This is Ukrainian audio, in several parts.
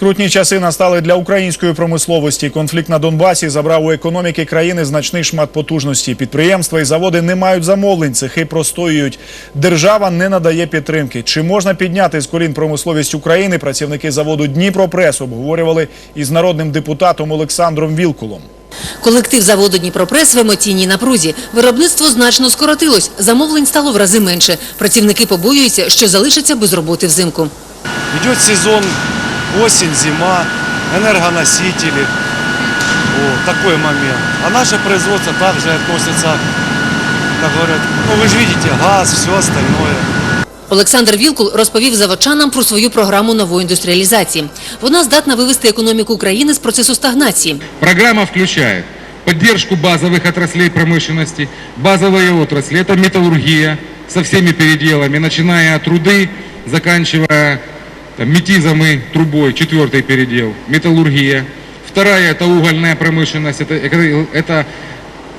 Скрутні часи настали для української промисловості. Конфлікт на Донбасі забрав у економіки країни значний шмат потужності. Підприємства і заводи не мають замовлень, цехи простоюють. Держава не надає підтримки. Чи можна підняти з колін промисловість України? Працівники заводу Дніпропрес обговорювали із народним депутатом Олександром Вілкулом. Колектив заводу «Дніпропрес» в емоційній напрузі. Виробництво значно скоротилось, замовлень стало в рази менше. Працівники побоюються, що залишаться без роботи взимку. Идет сезон, осень, зима, энергоносители. Вот, такой момент. А наше производство также относится, как говорят, ну вы же видите, газ, все остальное. Олександр Вілкул розповів заводчанам про свою програму нової індустріалізації. Вона здатна вивести економіку України з процесу стагнації. Программа включает поддержку базовых отраслей промышленности. Базовые отрасли – это металлургия со всеми переделами, начиная от труды, заканчивая там, метизом и трубой, четвертый передел, металлургия. Вторая – это угольная промышленность, это- это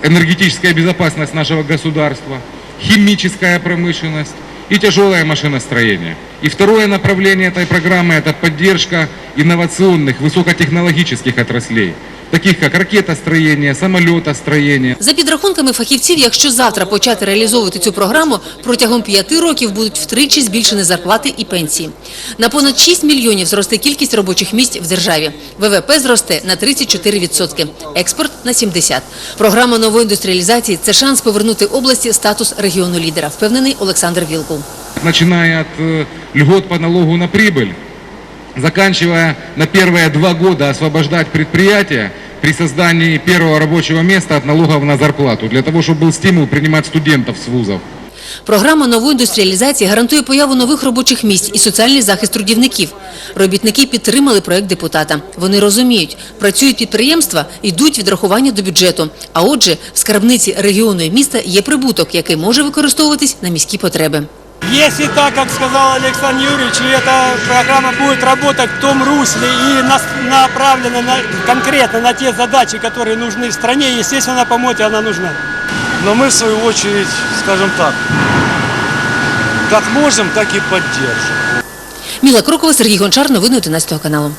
энергетическая безопасность нашего государства, химическая промышленность и тяжелое машиностроение. И второе направление этой программы – это поддержка инновационных, высокотехнологических отраслей, таких как ракетостроение, самолетостроение. За підрахунками фахівців, якщо завтра почати реалізовувати цю програму, протягом п'яти років будуть втричі збільшені зарплати і пенсії. На понад 6 мільйонів зросте кількість робочих місць в державі. ВВП зросте на 34%, експорт – на 70%. Програма нової індустріалізації – це шанс повернути області статус регіону лідера, впевнений Олександр Вілкул. начиная от э, льгот по налогу на прибыль, заканчивая на первые два года освобождать предприятия при создании первого рабочего места от налогов на зарплату, для того, чтобы был стимул принимать студентов с вузов. Програма нової індустріалізації гарантує появу нових робочих місць і соціальний захист трудівників. Робітники підтримали проект депутата. Вони розуміють, працюють підприємства, йдуть відрахування до бюджету. А отже, в скарбниці регіону і міста є прибуток, який може використовуватись на міські потреби. Если так, как сказал Александр Юрьевич, и эта программа будет работать в том русле и нас- направлена на, конкретно на те задачи, которые нужны в стране, естественно, на помоте она нужна. Но мы в свою очередь, скажем так, как можем, так и поддержим. Міла Крокова, Сергій Гончар, новини 11 каналу.